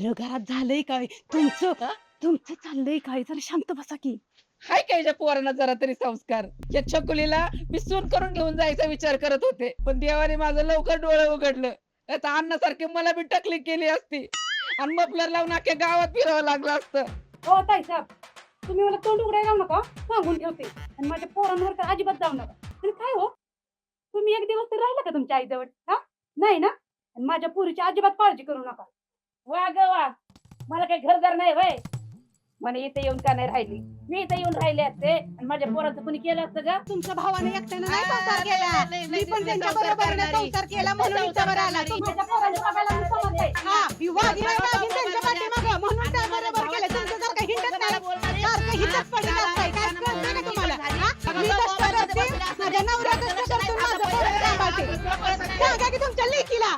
झालं घरात झालंय काय? तुमचं हा? तुमचं चाललंय काय? जरा शांत बसा की. हाय काय याच्या पोरांना जरा तरी संस्कार. या छकुलीला मी सून करून घेऊन जायचा विचार करत होते. पण देवाने माझं लवकर डोळं उघडलं. आता अन्नासारखे मला बी टकली केली असती. आणि मफलर लावून अख्ख्या गावात फिरावं लागलं असतं. हो ताई साहेब. तुम्ही मला तोंड उघडायला लावू नका सांगून ठेवते. आणि माझ्या पोरांवर तर अजिबात जाऊ नका. आणि काय हो? तुम्ही एक दिवस तर राहिला का तुमच्या आईजवळ? हा? नाही ना? आणि माझ्या पोरीची अजिबात काळजी करू नका. वा ग वा मला काही घरदार नाही वय म्हणे इथे येऊन का नाही राहिली मी इथे येऊन राहिले असते आणि माझ्या पोराचं कुणी केलं असतं का तुमच्या भावाने एकट्यानं नाही संसार केला मी पण त्यांच्या करणारी. संसार केला म्हणून इथं आला माझ्या पोराच्या बाबाला मी समजते. हा ही त्यांच्या पाठीमागं, म्हणून त्या बरोबर केलं तुमचं जर काही हिंडत नाही सारखं हिंडत पडत असतंय काय कळतं का तुम्हाला हा? मी कष्ट करते माझ्या नवऱ्या कष्ट करतो माझं पोरं सांभाळते सांगा की तुमच्या लेकीला